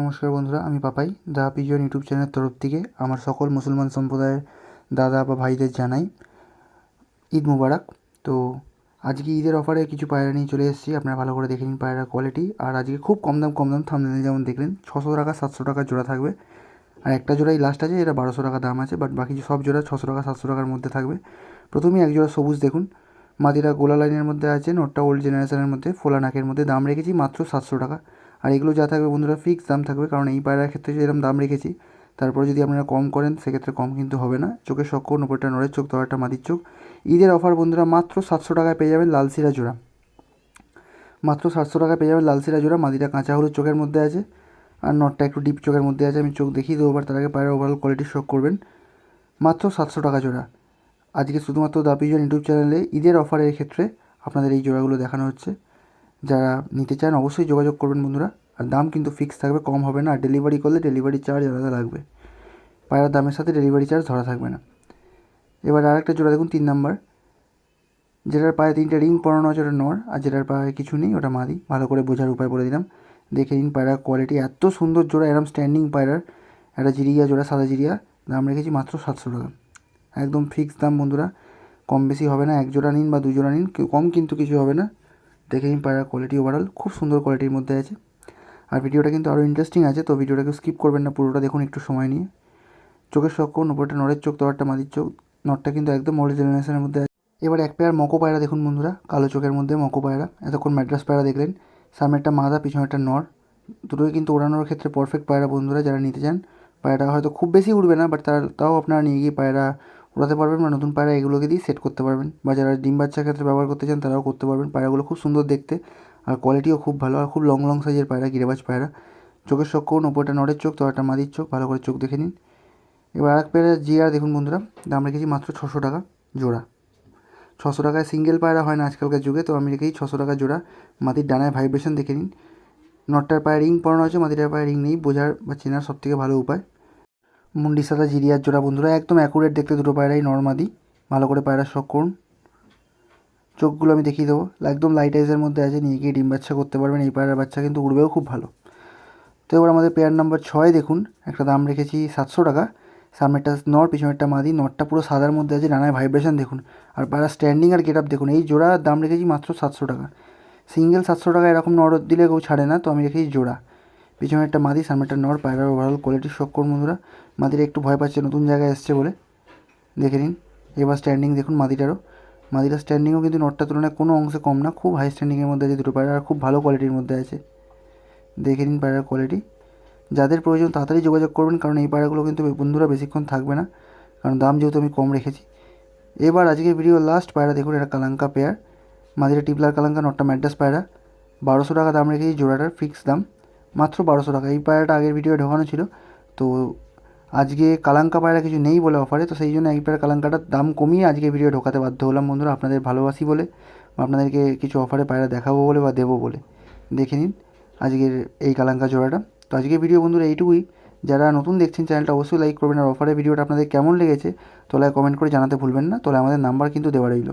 নমস্কার বন্ধুরা, আমি পাপাই, দা পিজন ইউটিউব চ্যানেলের তরফ থেকে আমার সকল মুসলমান সম্প্রদায়ের দাদা বা ভাইদের জানাই ঈদ মুবারক। তো আজকে ঈদের অফারে কিছু পায়রা নিয়ে চলে এসেছি, আপনারা ভালো করে দেখে নিন পায়রার কোয়ালিটি আর আজকে খুব কম দাম কম দাম থামনেলে যেমন দেখলেন, ছশো টাকা, সাতশো টাকা জোড়া থাকবে। আর একটা জোড়াই লাস্ট আছে এটা বারোশো টাকা দাম আছে বাট বাকি সব জোড়া ছশো টাকা, সাতশো টাকার মধ্যে থাকবে। প্রথমেই এক জোড়া সবুজ দেখুন, মাদিরা গোলা লাইনের মধ্যে আছে, নোটটা ওল্ড জেনারেশনের মধ্যে, ফোলা নাকের মধ্যে, দাম রেখেছি মাত্র সাতশো টাকা। আর এগুলো যা থাকবে বন্ধুরা ফিক্স দাম থাকবে, কারণ এই পায়রার ক্ষেত্রে যেরকম দাম রেখেছি, তারপরে যদি আপনারা কম করেন, সেক্ষেত্রে কম কিন্তু হবে না। চোখের শক্ষ উপরটা নড়ের চোখ তলাটা মাদির চোখ। ঈদের অফার বন্ধুরা মাত্র সাতশো টাকায় পেয়ে যাবেন লালসিরা জোড়া। মাত্র সাতশো টাকায় পেয়ে যাবেন লালসিরা জোড়া, মাদিটা কাঁচা হলুদ চোখের মধ্যে আছে, আর নটটা একটু ডিপ চোখের মধ্যে আছে, আমি চোখ দেখিয়ে দেবো তার আগে পায়রা ওভারঅল কোয়ালিটি শখ করবেন। মাত্র সাতশো টাকা জোড়া। আজকে শুধুমাত্র দাপিজন ইউটিউব চ্যানেলে ঈদের অফারের ক্ষেত্রে আপনাদের এই জোড়াগুলো দেখানো হচ্ছে। যারা নিতে চান অবশ্যই যোগাযোগ করবেন বন্ধুরা। আর দাম কিন্তু ফিক্স থাকবে, কম হবে না। আর ডেলিভারি করলে ডেলিভারি চার্জ আলাদা লাগবে। পায়রার দামের সাথে ডেলিভারি চার্জ ধরা থাকবে না। এবার আর একটা জোড়া দেখুন, তিন নাম্বার। যেটার পায়ে তিনটে রিং পরানো আছে, ওটা নর। আর যেটার পায়ে কিছু নেই, ওটা মাদি। ভালো করে বোঝার উপায় বলে দিলাম। দেখে নিন পায়রার কোয়ালিটি এত সুন্দর জোড়া, এরম স্ট্যান্ডিং পায়রার। একটা জিরিয়া জোড়া, সাদা জিরিয়া। দাম রেখেছি মাত্র সাতশো টাকা। একদম ফিক্স দাম বন্ধুরা। কম বেশি হবে না, এক জোড়া নিন বা দু জোড়া নিন। কম কিন্তু কিছু হবে না। দেখে নিন পায়রার কোয়ালিটি ওভারঅল খুব সুন্দর কোয়ালিটির মধ্যে আছে। আর ভিডিওটা কিন্তু আরও ইন্টারেস্টিং আছে, তো ভিডিওটাকে স্কিপ করবেন না, পুরোটা দেখুন একটু সময় নিয়ে। চোখের শখ করুন ওপরটা নড়ের চোখ তোয়ারটা মাদির চোখ নটটা কিন্তু একদম ওল্ড জেনারেশনের মধ্যে আছে। এবার এক পেয়ার মকো পায়রা দেখুন বন্ধুরা, কালো চোখের মধ্যে মকো পায়রা। এতক্ষণ ম্যাড্রাস পায়রা দেখলেন সামনে সামনেরটা মাদা পিছনেরটা নর দুটোই কিন্তু ওড়ানোর ক্ষেত্রে পারফেক্ট পায়রা বন্ধুরা, যারা নিতে চান। পায়রাটা হয়তো খুব বেশি উড়বে না বাট তার তাও আপনারা নিয়ে গিয়ে পায়রা উড়াতে পারবেন বা নতুন পায়রা এগুলোকে দিয়ে সেট করতে পারবেন বা যারা ডিম বাচ্চার ক্ষেত্রে ব্যবহার করতে চান তারাও করতে পারবেন। পায়রাগুলো খুব সুন্দর দেখতে আর কোয়ালিটিও খুব ভালো আর খুব লং লং সাইজের পায়রা, গিরেবাজ পায়রা। চোখের শখ করুন, ওপরটা নড়ের চোখ একটা মাদির চোখ, ভালো করে চোখ দেখে নিন। এবার আরেক পেয়ারা জিআর দেখুন বন্ধুরা, দাম রেখেছি মাত্র ছশো টাকা জোড়া। ছশো টাকায় সিঙ্গেল পায়রা হয় না আজকালকার যুগে, তো আমি রেখেছি ছশো টাকা জোড়া। মাটির ডানায় ভাইব্রেশন দেখে নিন। নটটার পায়ে রিং পরানো আছে মাটিটার পায়ে রিং নেই, বোঝার বা চেনার সব থেকে ভালো উপায়। মুন্ডি, সাদা জিরিয়ার জোড়া, বন্ধুরা, একদম অ্যাকুরেট দেখতে দুটো পায়রাই, নর্মাদি। ভালো করে পায়রা শখ করুন। চোখগুলো আমি দেখিয়ে দেবো। একদম লাইট আইজের মধ্যে আছে, নিয়ে গিয়ে ডিম বাচ্চা করতে পারবেন। এই পায়রার বাচ্চা কিন্তু উড়বেও খুব ভালো। তো এবার আমাদের পেয়ার নাম্বার ছয় দেখুন। একটা দাম রেখেছি সাতশো টাকা। সামনেরটা নর, পিছনেরটা মাদি। নটটা পুরো সাদার মধ্যে আছে, নানায় ভাইব্রেশন দেখুন। আর পায়রা স্ট্যান্ডিং আর গেট আপ দেখুন। এই জোড়া দাম রেখেছি মাত্র সাতশো টাকা। সিঙ্গেল সাতশো টাকা এরকম নর দিলে কেউ ছাড়ে না, তো আমি রেখেছি জোড়া। পিছনে একটা মাদি, সামনে একটা নর পায়রার ওভারঅল কোয়ালিটি শখ করুন বন্ধুরা। মাদিরা একটু ভয় পাচ্ছে, নতুন জায়গায় এসছে বলে। দেখে নিন। এবার স্ট্যান্ডিং দেখুন মাদিটারও। মাদিরা স্ট্যান্ডিংও কিন্তু নটটার তুলনায় কোনো অংশে কম না, খুব হাই স্ট্যান্ডিংয়ের মধ্যে আছে দুটো পায়রা খুব ভালো কোয়ালিটির মধ্যে আছে। দেখে নিন পায়রার কোয়ালিটি যাদের প্রয়োজন তাড়াতাড়ি যোগাযোগ করবেন, কারণ এই পায়রাগুলো কিন্তু বন্ধুরা বেশিক্ষণ থাকবে না, কারণ দাম যেহেতু আমি কম রেখেছি। এবার আজকের ভিডিও লাস্ট পায়রা দেখুন, এটা কালাঙ্কা পেয়ার মাদিরা টিপলার কালাঙ্কা নটটা ম্যাড্রাস পায়রা। বারোশো টাকা দাম রেখেছি, জোড়াটার ফিক্স দাম। মাত্র বারোশো টাকা। এই পায়রাটা আগের ভিডিও ঢোকানো ছিল। তো আজকে কালাঙ্কা পায়রা কিছু নেই বলে অফারে তো সেই জন্য এই পায়রা কালাঙ্কাটার দাম কমিয়ে আজকে ভিডিও ঢোকাতে বাধ্য হলাম। বন্ধুরা, আপনাদের ভালোবাসি বলে বা আপনাদেরকে কিছু অফারে পায়রা দেখাবো বলে বা দেবো বলে। দেখে নিন আজকের এই কালাঙ্কা জোড়াটা। তো আজকে ভিডিও বন্ধুরা এইটুকুই। যারা নতুন দেখছেন চ্যানেলটা, অবশ্যই লাইক করবেন। আর অফারের ভিডিওটা আপনাদের কেমন লেগেছে তোলায় কমেন্ট করে জানাতে ভুলবেন না। তোলে আমাদের নাম্বার কিন্তু দেওয়া রইল।